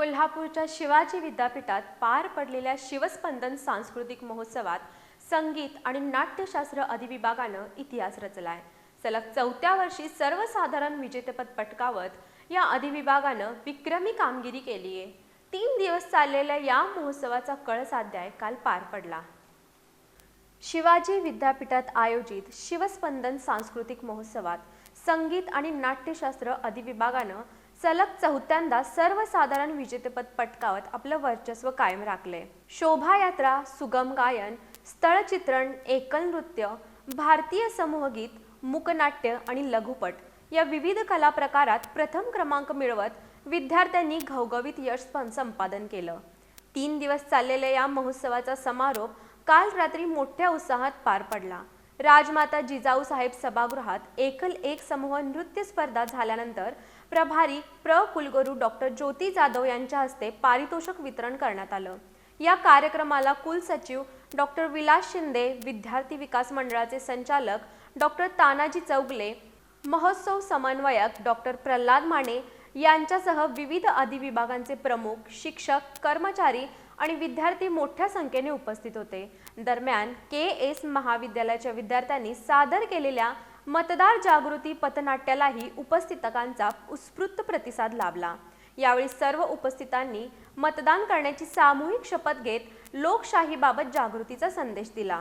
कोल्हापूरच्या शिवाजी विद्यापीठात पार पडलेल्या शिवस्पंदन सांस्कृतिक महोत्सवात संगीत आणि नाट्यशास्त्र अधिविभागानं इतिहास रचलाय. सलग चौथ्या वर्षी सर्वसाधारण विजेतेपद पटकावत या अधिविभागानं विक्रमी कामगिरी केली आहे. तीन दिवस चाललेल्या या महोत्सवाचा कळ साध्याय काल पार पडला. शिवाजी विद्यापीठात आयोजित शिवस्पंदन सांस्कृतिक महोत्सवात संगीत आणि नाट्यशास्त्र अधिविभागानं सलग चौथ्यांदा सर्वसाधारण विजेतेपद पटकावत आपलं वर्चस्व कायम राखले शोभायात्रा सुगम गायन स्थळचित्रण एकल नृत्य भारतीय समूहगीत मूकनाट्य आणि लघुपट या विविध कला प्रकारात प्रथम क्रमांक मिळवत विद्यार्थ्यांनी घवघवीत यश पण संपादन केलं. तीन दिवस चाललेल्या या महोत्सवाचा समारोप काल रात्री मोठ्या उत्साहात पार पडला. राजमाता जिजाऊ साहेब सभागृहात एकल एक समूह नृत्य स्पर्धा झाल्यानंतर प्रभारी प्र. कुलगुरू डॉक्टर ज्योती जाधव यांच्या हस्ते पारितोषिक वितरण करण्यात आलं. या कार्यक्रमाला कुलसचिव डॉक्टर विलास शिंदे विद्यार्थी विकास मंडळाचे संचालक डॉक्टर तानाजी चौगले महोत्सव समन्वयक डॉक्टर प्रल्हाद माने यांच्यासह विविध अधिविभागांचे प्रमुख शिक्षक कर्मचारी आणि विद्यार्थी मोठ्या संख्येने उपस्थित होते. दरम्यान के एस महाविद्यालयाच्या विद्यार्थ्यांनी सादर केलेल्या मतदार जागृती पथनाट्यालाही उपस्थितकांचा उत्स्फूर्त प्रतिसाद लाभला. यावेळी सर्व उपस्थितांनी मतदान करण्याची सामूहिक शपथ घेत लोकशाहीबाबत जागृतीचा संदेश दिला.